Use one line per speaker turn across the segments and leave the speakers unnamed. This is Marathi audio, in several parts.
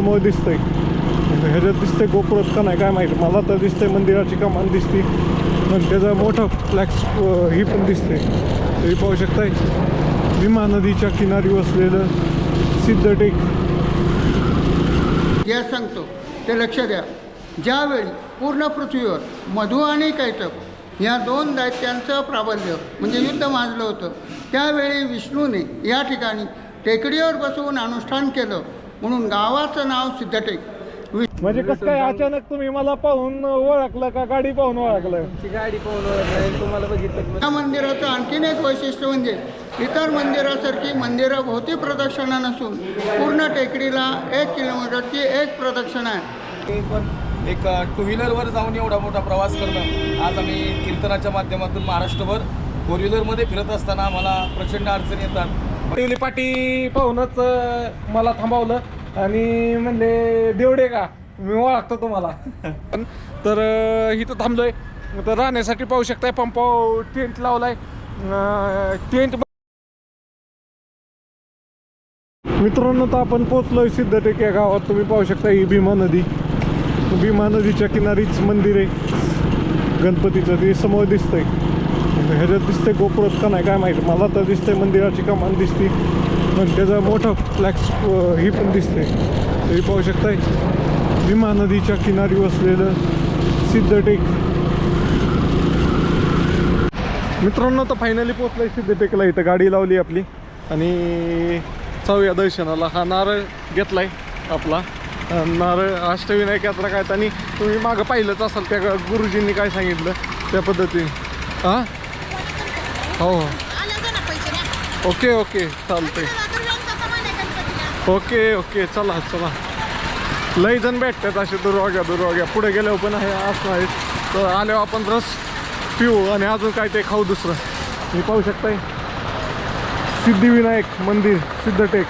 समोर दिसतंय. म्हणजे ह्याच्यात दिसतंय गोपुरात का नाही काय माहिती. मला तर दिसतंय मंदिराची कमान दिसते. पण त्याचा मोठा फ्लॅक्स ही पण दिसते. तरी पाहू शकताय. भीमा नदीच्या किनारी वसलेलं सिद्धटेक.
जे सांगतो ते लक्ष द्या. ज्यावेळी पूर्ण पृथ्वीवर मधु आणि कैटप या दोन दैत्यांचं प्राबल्य म्हणजे युद्ध माजलं होतं त्यावेळी विष्णूने या ठिकाणी टेकडीवर बसवून अनुष्ठान केलं. म्हणून गावाचं नाव सिद्धटेक.
म्हणजे कसं काय अचानक तुम्ही मला पाहून ओळखलं का गाडी पाहून ओळखलं?
तुमची गाडी पाहून ओळखलं तुम्हाला बघितलं
या मंदिराचं आणखीन एक वैशिष्ट्य म्हणजे इतर मंदिरासारखी मंदिरं भोवती प्रदक्षिणा नसून पूर्ण टेकडीला एक किलोमीटरची एक प्रदक्षिणा आहे.
एक टू व्हीलरवर जाऊन एवढा मोठा प्रवास करणं आज आम्ही कीर्तनाच्या माध्यमातून महाराष्ट्रभर फोर व्हीलरमध्ये फिरत असताना आम्हाला प्रचंड अडचणी येतात.
टिवली पाटी पाहूनच मला थांबवलं आणि म्हणले देवडे का? मी ओळखतो तुम्हाला. तर इथं थांबलोय. तर राहण्यासाठी पाहू शकताय पंपाव टेंट लावलाय. टेंट मित्रांनो तर आपण पोचलोय सिद्धटेक या गावात. तुम्ही पाहू शकता ही भीमा नदी. भीमा नदीच्या किनारीच मंदिर आहे. गणपतीचं ते समोर दिसतंय. ह्याच्यात दिसते गोपुरात का नाही काय माहिती. मला तर दिसते मंदिराची कमान दिसते. पण त्याचा मोठा फ्लॅक्स ही पण दिसते. तरी पाहू शकताय. भीमा नदीच्या किनारी वसलेलं सिद्धटेक. मित्रांनो तर फायनली पोचलाय सिद्धटेकला. इथं गाडी लावली आपली. आणि जाऊया दर्शनाला. हा नारळ घेतलाय आपला. नारळ अष्टविनायक यात्रा काय? आणि तुम्ही मागं पाहिलंच असाल त्या गुरुजींनी काय सांगितलं? त्या पद्धतीने. हां? हो. हो ओके ओके चालतंय. ओके ओके चला चला. लई जण भेटतात असे दुर्वाग्या दुर्वाग्या पुढे गेल्यावर पण आहे असं आहे. तर आल्यावर आपण रस पिऊ आणि अजून काय ते खाऊ दुसरं. मी पाहू शकताय. सिद्धिविनायक मंदिर सिद्धटेक.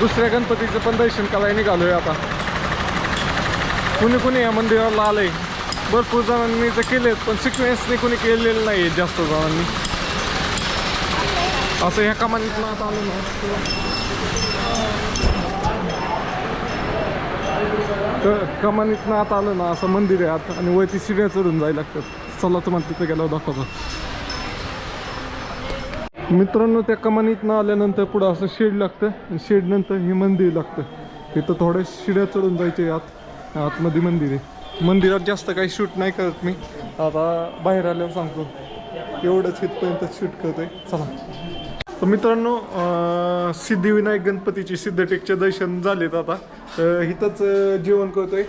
दुसऱ्या गणपतीचं पण दर्शन करायला निघालोय आता. कुणी कुणी या मंदिराला आलंय? भरपूर जणांनी तर आहेत पण सिक्वेन्सने कोणी केलेलं नाही आहे जास्त जणांनी. असं ह्या कमानीतनं आता आलो ना कमानीतनं आता आलं ना असं मंदिर आहे आता आणि वरती शिड्या चढून जायला लागतात. चला तुम्हाला तिथं गेल्यावर दाखवतो. मित्रांनो त्या कमानीतनं आल्यानंतर पुढं असं शेड लागतं आणि शेड नंतर हे मंदिर लागतं. तिथं थोड्या शिड्या चढून जायचे आत आतमध्ये मंदिर आहे. मंदिरात जास्त काही शूट नाही करत मी. आता बाहेर आल्यावर सांगतो. एवढंच इथपर्यंत शूट करतोय. चला. तर मित्रांनो सिद्धिविनायक गणपतीची सिद्धटेकचे दर्शन झालेत आता. इथंच जेवण करतोय.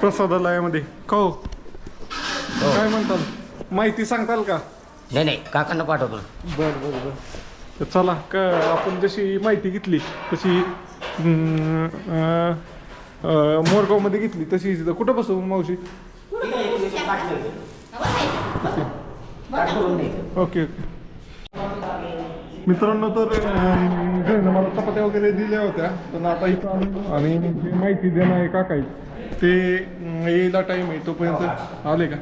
प्रसादालयामध्ये. खाऊ काय म्हणताल? माहिती सांगताल का?
नाही नाही. काकांना पाठवतो.
बर बर बर. तर चला का आपण जशी माहिती घेतली तशी मोरगावमध्ये मोरगावमध्ये घेतली तशी इथं कुठं बसवू मावशी? Okay okay. मित्रांनो तर मला चपात्या वगैरे दिल्या होत्या पण आता इथं आणि जी माहिती देणं आहे का काही ते यायला टाईम आहे तोपर्यंत आले का?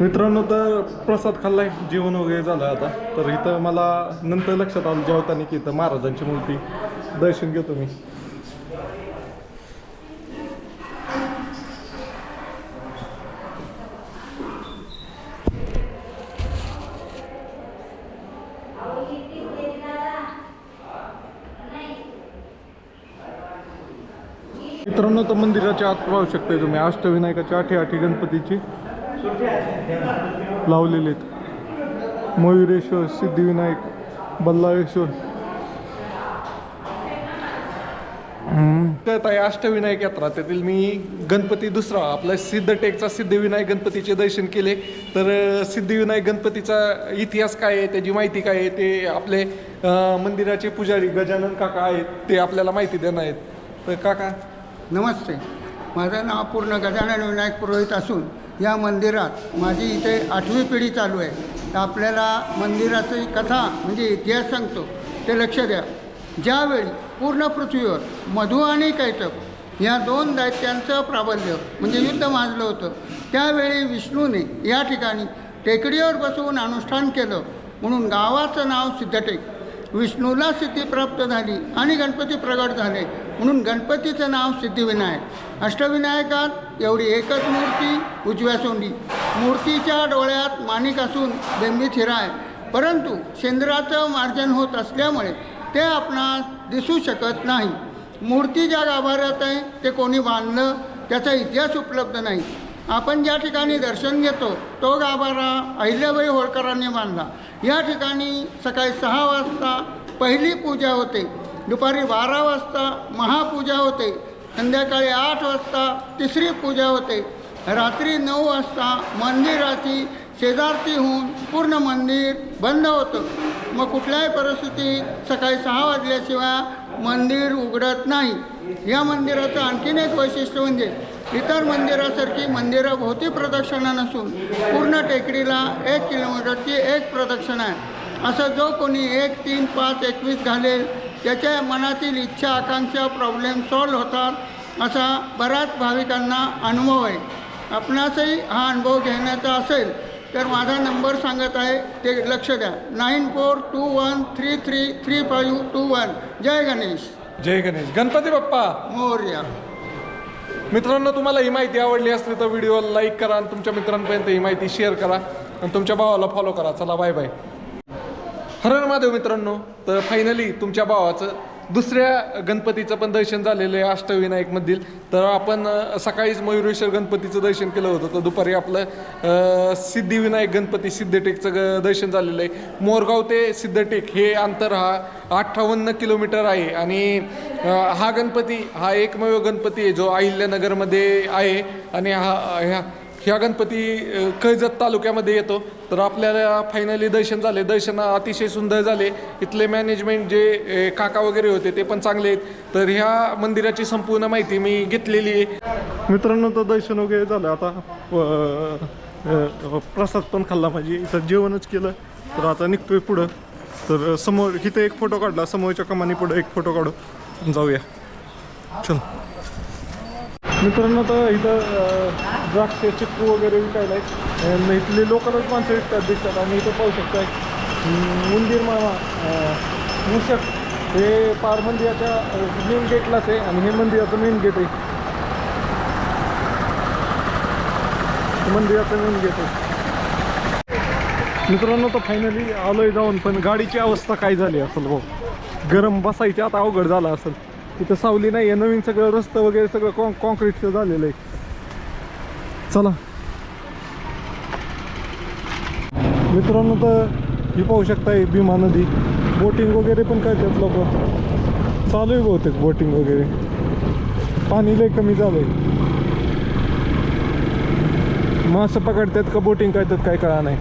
मित्रांनो तर प्रसाद खाल्लाय जेवण वगैरे झालं आता. तर इथं मला नंतर लक्षात आलं जेवताना की इथं महाराजांची मूर्ती. दर्शन घेतो मी. तर मंदिराच्या आत पाहू शकताय तुम्ही. अष्टविनायकाच्या आठी आठी गणपतीची लावलेले आहेत. मयुरेश्वर सिद्धिविनायक बल्लाळेश्वर. तर आहे अष्टविनायक यात्रा त्यातील मी गणपती दुसरा आपला सिद्धटेकचा सिद्धिविनायक गणपतीचे दर्शन केले. तर सिद्धिविनायक गणपतीचा इतिहास काय आहे त्याची माहिती काय आहे ते आपले मंदिराचे पुजारी गजानन काका आहेत ते आपल्याला माहिती देणार आहेत. तर काका
नमस्ते. माझं नाव पूर्ण गजानन विनायक पुरोहित असून या मंदिरात माझी इथे आठवी पिढी चालू आहे. तर आपल्याला मंदिराची कथा म्हणजे इतिहास सांगतो. ते लक्ष द्या. ज्यावेळी पूर्ण पृथ्वीवर मधु आणि कैटक या दोन दैत्यांचं प्राबल्य म्हणजे युद्ध माजलं होतं त्यावेळी विष्णूने या ठिकाणी टेकडीवर बसवून अनुष्ठान केलं. म्हणून गावाचं नाव सिद्धटेक. विष्णूला सिद्धी प्राप्त झाली आणि गणपती प्रगट झाले. म्हणून गणपतीचं नाव सिद्धिविनायक. अष्टविनायकात एवढी एकच मूर्ती उजव्या सोंडी. मूर्तीच्या डोळ्यात माणिक असून बेंबीत हिरा आहे परंतु शेंद्राचं मार्जन होत असल्यामुळे ते आपणास दिसू शकत नाही. मूर्ती ज्या गाभाऱ्यात आहे ते कोणी बांधलं त्याचा इतिहास उपलब्ध नाही. आपण ज्या ठिकाणी दर्शन घेतो तो गाभारा अहिल्याबाई होळकरांनी बांधला. या ठिकाणी सकाळी सहा वाजता पहिली पूजा होते. दुपारी बारा वाजता महापूजा होते. संध्याकाळी आठ वाजता तिसरी पूजा होते. रात्री नऊ वाजता मंदिराची शेजारती होऊन पूर्ण मंदिर बंद होतं. मग कुठल्याही परिस्थितीत सकाळी सहा वाजल्याशिवाय मंदिर उघडत नाही. या मंदिराचं आणखीन एक वैशिष्ट्य म्हणजे इतर मंदिरासारखी मंदिराभोवती प्रदक्षिणा नसून पूर्ण टेकडीला एक किलोमीटरची एक प्रदक्षिणा आहे. असं जो कोणी एक तीन पाच एकवीस घालेल त्याच्या मनातील इच्छा आकांक्षा प्रॉब्लेम सॉल्व होतात असा बऱ्याच भाविकांना अनुभव आहे. आपणासही हा अनुभव घेण्याचा असेल तर माझा नंबर सांगत आहे ते लक्ष द्या. Nine four two one three three three five two one. जय गणेश.
जय गणेश. गणपती बाप्पा!
मोर्या.
मित्रांनो तुम्हाला ही माहिती आवडली असली तर व्हिडिओ लाईक करा आणि तुमच्या मित्रांपर्यंत ही माहिती शेअर करा. आणि तुमच्या भावाला फॉलो करा. चला बाय बाय हर महादेव मित्रांनो तर फायनली तुमच्या भावाचं दुसऱ्या गणपतीचं पण दर्शन झालेलं आहे अष्टविनायकमधील. तर आपण सकाळीच मयुरेश्वर गणपतीचं दर्शन केलं होतं. तर दुपारी आपलं सिद्धिविनायक गणपती सिद्धटेकचं ग दर्शन झालेलं आहे. मोरगाव ते सिद्धटेक हे अंतर हा अठ्ठावन्न किलोमीटर आहे. आणि हा गणपती हा एकमेव गणपती आहे जो अहिल्यानगरमध्ये आहे. आणि हा ह्या ह्या गणपती कैजत कर्जत तालुक्यामध्ये येतो. तर आपल्याला फायनली दर्शन झाले. दर्शन अतिशय सुंदर झाले. इथले मॅनेजमेंट जे काका वगैरे होते ते पण चांगले आहेत. तर ह्या मंदिराची संपूर्ण माहिती मी घेतलेली आहे. मित्रांनो तर दर्शन वगैरे झालं. आता प्रसाद पण खाल्ला माझी. इथं जेवणच केलं. तर आता निघतोय पुढं. तर समोर इथे एक फोटो काढला. समोरच्या कमानी पुढं एक फोटो काढू. जाऊया. चल. मित्रांनो तर इथं द्राक्षे चिक्कू वगैरे विकायला आहे इथली इथले लोकलच माणसं विकतात दिसतात. आणि इथं पाहू शकताय अं, उंदीर मामा मूषक हे पार मंदिराच्या मेन गेटलाच आहे आणि हे मंदिराचं मेन गेट आहे. हे मंदिराचं मेन गेट आहे. मित्रांनो तर फायनली आलोय जाऊन पण गाडीची अवस्था काय झाली असेल भाऊ? गरम बसायची आता अवघड झाला असेल. तिथं सावली नाही आहे नवीन सगळं रस्तं वगैरे सगळं कॉ कॉन्क्रीटचं झालेलं आहे. चला. मित्रांनो तर ही पाहू शकताय भीमा नदी. बोटिंग वगैरे पण करतात लोक. चालू आहे बहुतेक बोटिंग वगैरे. पाणी लय कमी झालंय. मासं पकडतात का बोटिंग करतात काय कळा नाही.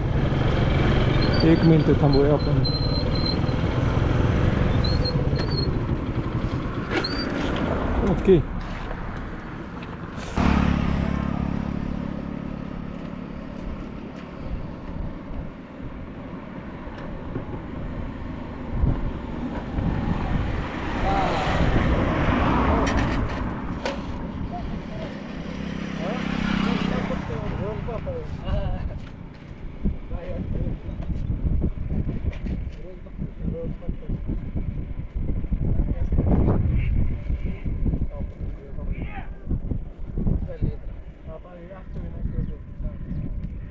एक मिनिट थांबूया आपण. ओके आता हे अष्टविनायक होते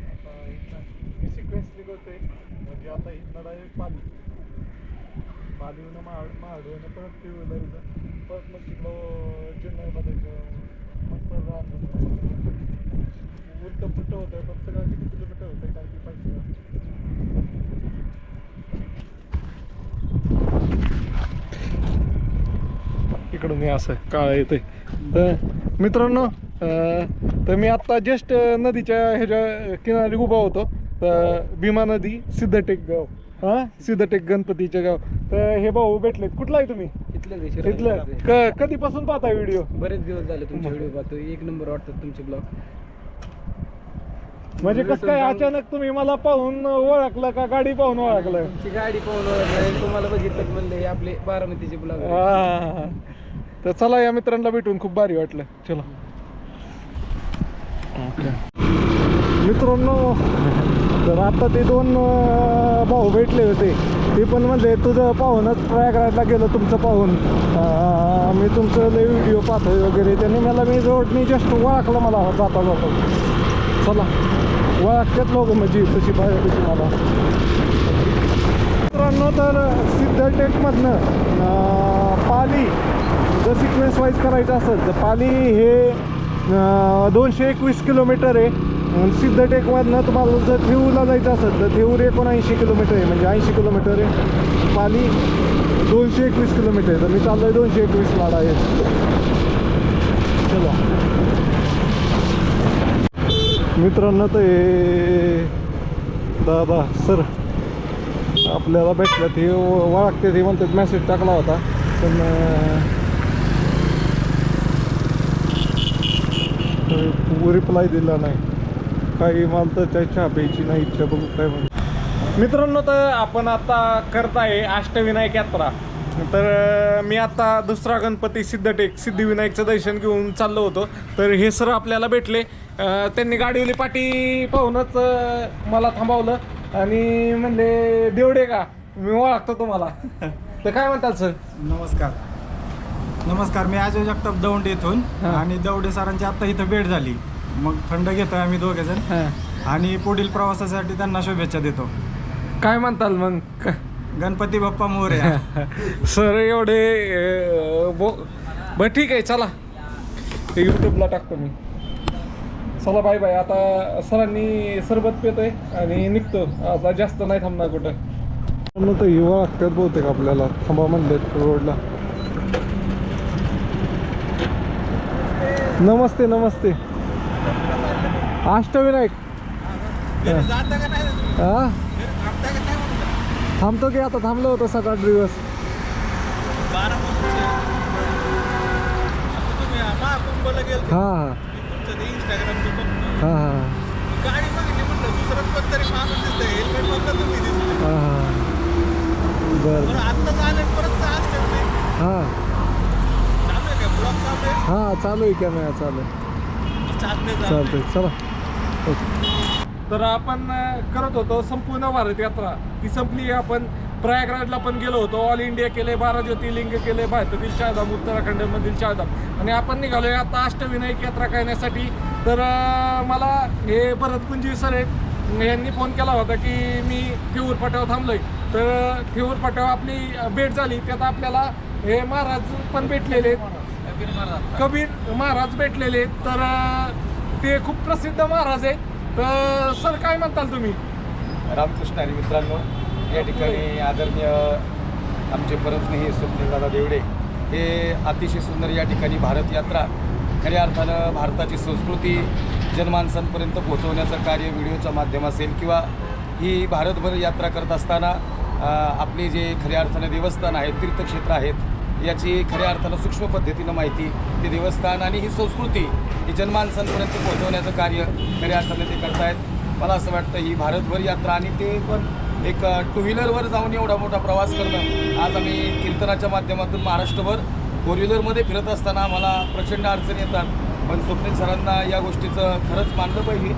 आता इथं सिक्वेन्स निघतोय म्हणजे आता इथनं डायरेक्ट पाली पालीहून महाड परत ते इथं परत मग तिकडं चेन्नई चेन्नईमध्ये मस्त राहत उलट पुलट होतं फक्त सगळं किती किलोमीटर होतं काय की पाहिजे इकडून हे असं काळ येते तर मित्रांनो तर मी आत्ता जस्ट नदीच्या ह्याच्या किनारी उभा होतो. तर भीमा नदी सिद्धटेक गाव. हा? सिद्धटेक गणपतीच्या गाव. तर हे भाऊ भेटलेत. कुठला आहे तुम्ही?
इथलं
इथलं. क- कधीपासून पाहता व्हिडिओ?
बरेच दिवस झाले तुमचे व्हिडिओ पाहतो एक नंबर वाटतात तुमचे ब्लॉग.
म्हणजे कसं काय अचानक तुम्ही मला पाहून ओळखलं का? गाडी पाहून ओळखलं?
तुमची गाडी पाहून ओळखलं. तुम्हाला बघितलं म्हणले हे आपले बारामतीचे ब्लॉग
हा. तर चला या मित्रांना भेटून खूप भारी वाटलं. चला. मित्रांनो तर आता ते दोन भाऊ भेटले होते. ते पण म्हणले तुझं पाहूनच प्रयागराजला गेलं तुमचं पाहून. मी तुमचं लय व्हिडिओ पाहतो वगैरे. त्यांनी मला मी जोडणी जस्ट ओळखलं मला जाता जाता. चला ओळखतात लोक म्हणजे तशी पाहिजे तशी मला. मित्रांनो तर सिद्धटेकमधनं पाली जर सिक्वेन्स वाईज करायचं असेल तर पाली हे दोनशे एकवीस किलोमीटर आहे. सिद्ध टेकवादनं तुम्हाला जर थेऊला जायचं असेल तर थेऊर एकोणऐंशी किलोमीटर आहे म्हणजे ऐंशी किलोमीटर आहे. पाली दोनशे एकवीस किलोमीटर आहे. तर मी चाललो आहे दोनशे एकवीस लाडा आहे चला. मित्रांनो ते दादा सर आपल्याला भेटलं ते ओळखते ते म्हणतात मेसेज टाकला होता. पण रिप्लाय दिला नाही. काही मला तर त्या प्यायची नाही इच्छा बघू काय म्हणतो मित्रांनो तर आपण आता करत आहे अष्टविनायक यात्रा. तर मी आता दुसरा गणपती सिद्धटेक सिद्धिविनायकचं दर्शन घेऊन चाललो होतो. तर हे सर आपल्याला भेटले. त्यांनी गाडीवली पाठी पाहूनच मला थांबवलं. आणि म्हणले देवडे का? मी ओळखतो तुम्हाला. तर काय म्हणतात सर?
नमस्कार. नमस्कार मी अजय जगताप दौंड येथून
हा.
आणि दौंडे सरांची आता इथं भेट झाली. मग थंड घेतोय आम्ही दोघे जण. आणि पुढील प्रवासासाठी त्यांना शुभेच्छा देतो.
काय म्हणताल मग?
गणपती बाप्पा मोरया
सर एवढे अं, बो बरं ठीक आहे चला. ते यूट्यूबला टाकतो मी. चला बाय बाय आता सरांनी सरबत पेतोय आणि निघतो. आता जास्त नाही थांबणार कुठं. मग तर हिवाळा लागतात बहुतेक आपल्याला. थांबा म्हणले रोडला. नमस्ते नमस्ते. अष्टविनायक. हा. थांबतो की आता थांबलो होतो सात आठ दिवस हा हा. हा हा. हा बर. हा. हा चालू आहे कॅमेरा चालू आहे. चालतंय चला. तर आपण करत होतो संपूर्ण भारत यात्रा. ती संपली आपण प्रयागराजला पण गेलो होतो. ऑल इंडिया केले बारा ज्योतिर्लिंग केले भारतातील चारधाम उत्तराखंडमधील चारधाम. आणि आपण निघालोय आता अष्टविनायक यात्रा करण्यासाठी. तर मला हे भरत कुंजी सर आहेत यांनी फोन केला होता की मी ठेऊर पाट्यावर थांबलोय. तर ठेऊर पाट्यावर आपली भेट झाली. त्यात आपल्याला हे महाराज पण भेटलेले आहेत. कबीर महाराज. भेटलेले. तर ते खूप प्रसिद्ध महाराज आहेत. तर सर काय म्हणताल तुम्ही?
रामकृष्ण हरी मित्रांनो या ठिकाणी आदरणीय आमचे परमस्नेही स्वप्नीलदादा देवडे हे अतिशय सुंदर या ठिकाणी भारत यात्रा खऱ्या अर्थानं भारताची संस्कृती जनमानसांपर्यंत पोहोचवण्याचं कार्य व्हिडिओच्या माध्यम असेल किंवा ही भारतभर यात्रा करत असताना आपले जे खऱ्या अर्थानं देवस्थान आहेत तीर्थक्षेत्र आहेत याची खऱ्या अर्थानं सूक्ष्म पद्धतीनं माहिती ते देवस्थान आणि ही संस्कृती ही जनमानसांपर्यंत पोहोचवण्याचं कार्य खऱ्या अर्थानं ते करतायत. मला असं वाटतं ही भारतभर यात्रा आणि ते पण एक टू व्हीलरवर जाऊन एवढा मोठा प्रवास करणं. आज आम्ही कीर्तनाच्या माध्यमातून महाराष्ट्रभर फोर व्हीलरमध्ये फिरत असताना मला प्रचंड अडचणी येतात. पण स्वप्नील सरांना या गोष्टीचं खरंच मानलं पाहिजे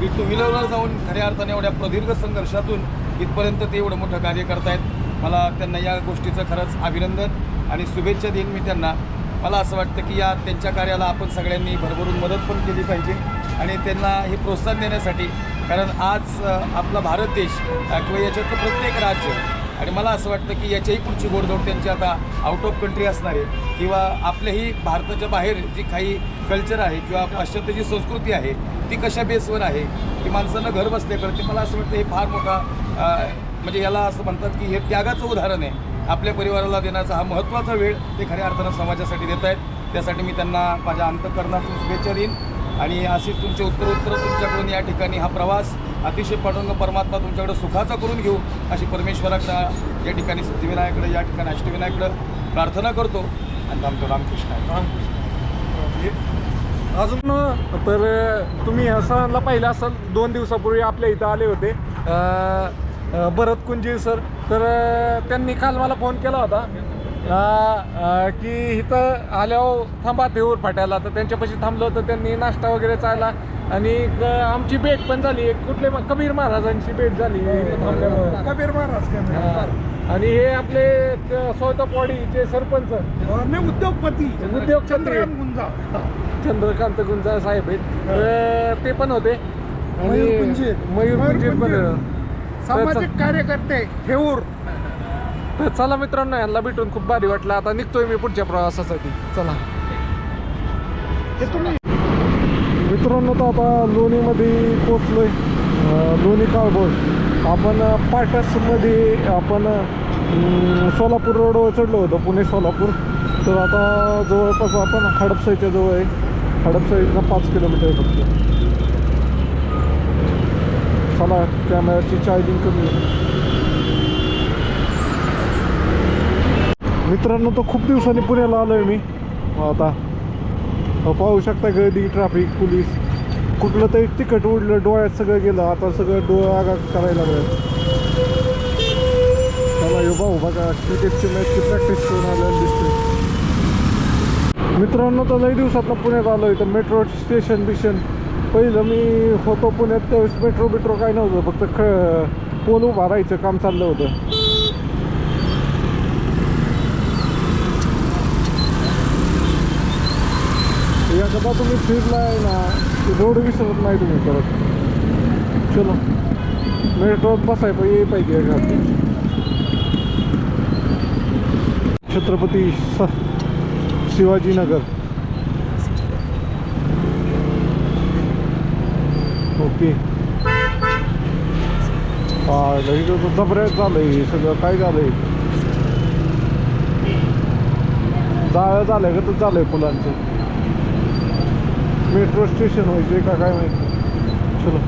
की टू व्हीलरवर जाऊन खऱ्या अर्थाने एवढ्या प्रदीर्घ संघर्षातून इथपर्यंत ते एवढं मोठं कार्य करतायत. मला त्यांना या गोष्टीचं खरंच अभिनंदन. आणि शुभेच्छा देईन मी त्यांना. मला असं वाटतं की या त्यांच्या कार्याला आपण सगळ्यांनी भरभरून मदत पण केली पाहिजे आणि त्यांना हे प्रोत्साहन देण्यासाठी कारण आज आपला भारत देश किंवा याच्यातलं प्रत्येक राज्य आणि मला असं वाटतं की याच्याही पुढची गोडधोड त्यांची आता आउट ऑफ कंट्री असणार आहे. किंवा आपल्याही भारताच्या बाहेर जी काही कल्चर आहे किंवा पाश्चात्य जी संस्कृती आहे ती कशा बेसवर आहे की माणसानं घर बसल्या करते मला असं वाटतं हे फार मोठा म्हणजे याला असं म्हणतात की हे त्यागाचं उदाहरण आहे. आपल्या परिवाराला देण्याचा हा महत्त्वाचा वेळ ते खऱ्या अर्थानं समाजासाठी देत आहेत. त्यासाठी मी त्यांना माझ्या अंतकरणातून शुभेच्छा देईन. आणि अशीच तुमचे उत्तर उत्तर तुमच्याकडून या ठिकाणी हा प्रवास अतिशय पाठवून परमात्मा तुमच्याकडे सुखाचा करून घेऊ अशी परमेश्वराकडं या ठिकाणी सिद्धिविनायकडं या ठिकाणी अष्टविनायकडं प्रार्थना करतो. आणि आमचं रामकृष्ण. आहे
अजून तर तुम्ही ह्या पाहिलं असाल दोन दिवसापूर्वी आपल्या इथं आले होते. भरतकुंजी भरत कुंजी सर तर त्यांनी काल मला फोन केला होता की इथं आल्यावर थांबा देऊर फाट्याला. तर त्यांच्यापाशी थांबलो तर त्यांनी नाश्ता वगैरे चालला. आणि आमची भेट पण झाली. एक कुठले कबीर महाराजांची भेट झाली. इथं थांबल्यावर.
कबीर महाराज
हा. आणि हे आपले सोयतपवाडीचे सरपंच.
मी उद्योगपती.
उद्योग.
गुंजा.
चंद्रकांत गुंजा साहेब आहेत. ते पण होते. आणि
मयूर
पण सामाजिक
कार्यकर्ते ठेवूर
तर चला मित्रांनो यांना भेटून खूप भारी वाटलं. आता निघतोय मी पुढच्या प्रवासासाठी. चला. मित्रांनो तर आता लोणीमध्ये पोचलोय. लोणी काळभोर. आपण पाटसमध्ये आपण सोलापूर रोडवर चढलो होतो पुणे सोलापूर. तर आता जवळपास आपण हडपसाईच्या जवळ आहे. हडपसाईचा पाच किलोमीटर फक्त. चला कॅमेऱ्याची चार्जिंग कमी मित्रांनो तो खूप दिवसांनी पुण्याला आलोय मी आता अहो, पाहू शकता गर्दी ट्रॅफिक पोलीस कुठलं तरी तिकट उडलं डोळ्यात सगळं गेलं आता सगळं डोळं आगा करायला लागलं चला यो भाऊ बघा क्रिकेटची मॅचची प्रॅक्टिस करून आल्याला दिसते मित्रांनो तर लई दिवसात पुण्यात आलोय तर मेट्रो स्टेशन बिशन पहिलं मी होतो पुण्यात त्यावेळेस मेट्रो बिट्रो काय नव्हतं फक्त ख पोल उभा राहायचं काम चाललं होतं. एकदा तुम्ही फिरलाय ना ते रोड विसरत नाही तुम्ही परत. चलो. मेट्रोत बसाय पाहिजे पाहिजे एखादी छत्रपती स शिवाजीनगर. ओके हा इथं तर जबऱ्यात सगळं. काय झालं आहे जाळं झालंय का? तर झालंय फुलांचं. मेट्रो स्टेशन व्हायचं का? काय माहिती. चलो.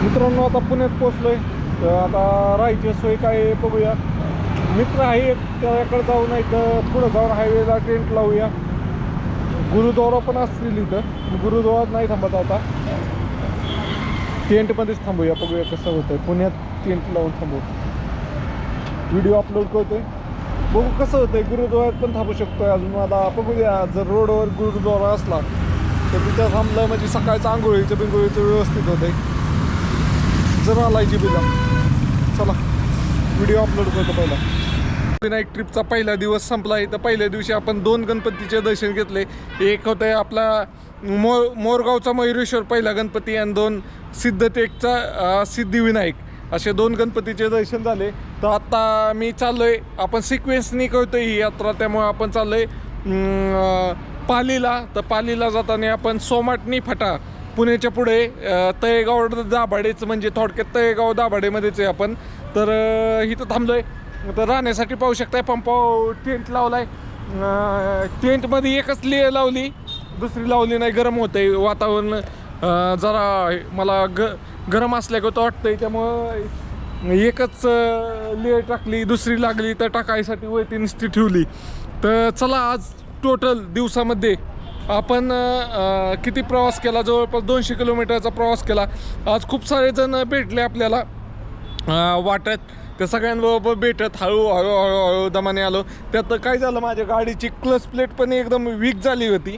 मित्रांनो आता पुण्यात पोचलोय तर आता राहायची सोय काय आहे बघूया. मित्र आहे एक त्याकडे जाऊन नाही तर पुढं जाऊन हायवेला टेंट लावूया. गुरुद्वारा पण असतील इथं. गुरुद्वारात नाही थांबत आता. टेंटमध्येच थांबूया बघूया कसं होतंय. पुण्यात टेंट लावून थांबू. व्हिडिओ अपलोड करतोय. बघू कसं होतंय. गुरुद्वारात पण थांबू शकतोय अजून. मला बघू द्या जर रोडवर गुरुद्वारा असला तर तिथं थांबलं म्हणजे सकाळचं आंघोळीचं बिंगोळीचं व्यवस्थित होतंय. जर आलायची बिला चला व्हिडिओ अपलोड करतो पहिला. विनायक ट्रिपचा पहिला दिवस संपला. आहे तर पहिल्या दिवशी आपण दोन गणपतीचे दर्शन घेतले. एक होतं आहे आपला मोर मोरगावचा मयुरेश्वर पहिला गणपती आणि दोन सिद्धटेकचा सिद्धिविनायक. असे दोन गणपतीचे दर्शन झाले. तर आत्ता मी चाललोय. आपण सिक्वेन्सनी करतोय ही यात्रा. त्यामुळे आपण चाललोय आहे पालीला. तर पालीला जाताना आपण सोमाटणी फटा पुण्याच्या पुढे अं, तळेगाव दाभाडेचं म्हणजे थोडक्यात तळेगाव दाभाडेमध्येच आहे आपण. तर इथं इथं थांबलोय. तर राहण्यासाठी पाहू शकताय. पंपावर टेंट लावलाय. टेंटमध्ये एकच ले लावली. दुसरी लावली नाही गरम होतंय. वातावरण जरा मला ग गरम असल्यागत वाटतंय. त्यामुळं एकच ले टाकली दुसरी लागली तर टाकायसाठी वैती नुसती ठेवली. तर चला आज टोटल दिवसामध्ये आपण किती प्रवास केला? जवळपास दोनशे किलोमीटरचा प्रवास केला. आज खूप सारे जण भेटले आपल्याला. वाटत त्या सगळ्यांबरोबर भेटत हळू हळू हळू हळू दमाने आलो. त्यात काय झालं माझ्या गाडीची क्लच प्लेट पण एकदम वीक झाली होती.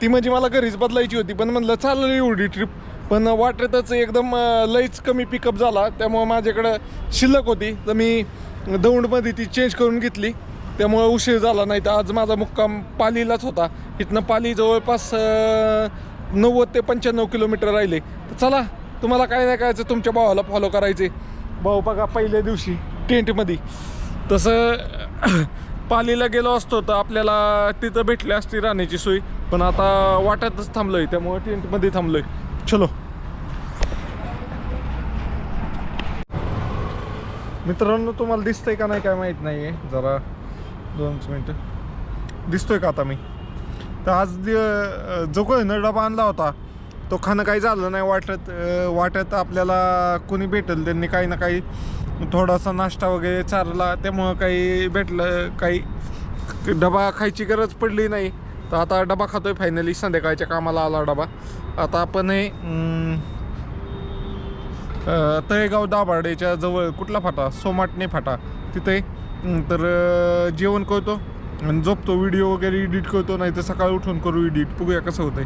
ती म्हणजे मला घरीच बदलायची होती. पण म्हणलं चाललं एवढी ट्रिप पण वाटतच एकदम लईच कमी पिकअप झाला. त्यामुळं माझ्याकडं शिल्लक होती. तर मी दौंडमध्ये ती चेंज करून घेतली. त्यामुळं उशीर झाला नाही तर आज माझा मुक्काम पालीलाच होता. इथनं पाली जवळपास नव्वद ते पंच्याण्णव किलोमीटर राहिले. तर चला तुम्हाला काय नाही करायचं तुमच्या भावाला फॉलो करायचे. भाऊ बघा पहिल्या दिवशी टेंटमध्ये. तसं पालीला गेलो असतो तर आपल्याला तिथं भेटली असती राहण्याची सोय. पण आता वाटतच थांबलोय त्यामुळे टेंटमध्ये थांबलोय. चलो. मित्रांनो तुम्हाला दिसतंय का नाही काय माहीत नाही आहे जरा दोनच मिनटं. दिसतोय का आता मी? तर आज जो काही न डबा आणला होता तो खाणं काही झालं नाही वाटत वाटत आपल्याला कोणी भेटल त्यांनी काही ना काही थोडासा नाश्ता वगैरे चारला त्यामुळं काही भेटलं काही डबा खायची गरज पडली नाही. तर आता डबा खातोय फायनली संध्याकाळच्या कामाला आला डबा. आता आपण हे तळेगाव दाभाडेच्या जवळ कुठला फाटा? सोमाटणे फाटा. तिथे तर जेवण करतो आणि झोपतो व्हिडिओ वगैरे एडिट करतो नाही तर सकाळी उठून करू एडिट बघूया कसं होतंय.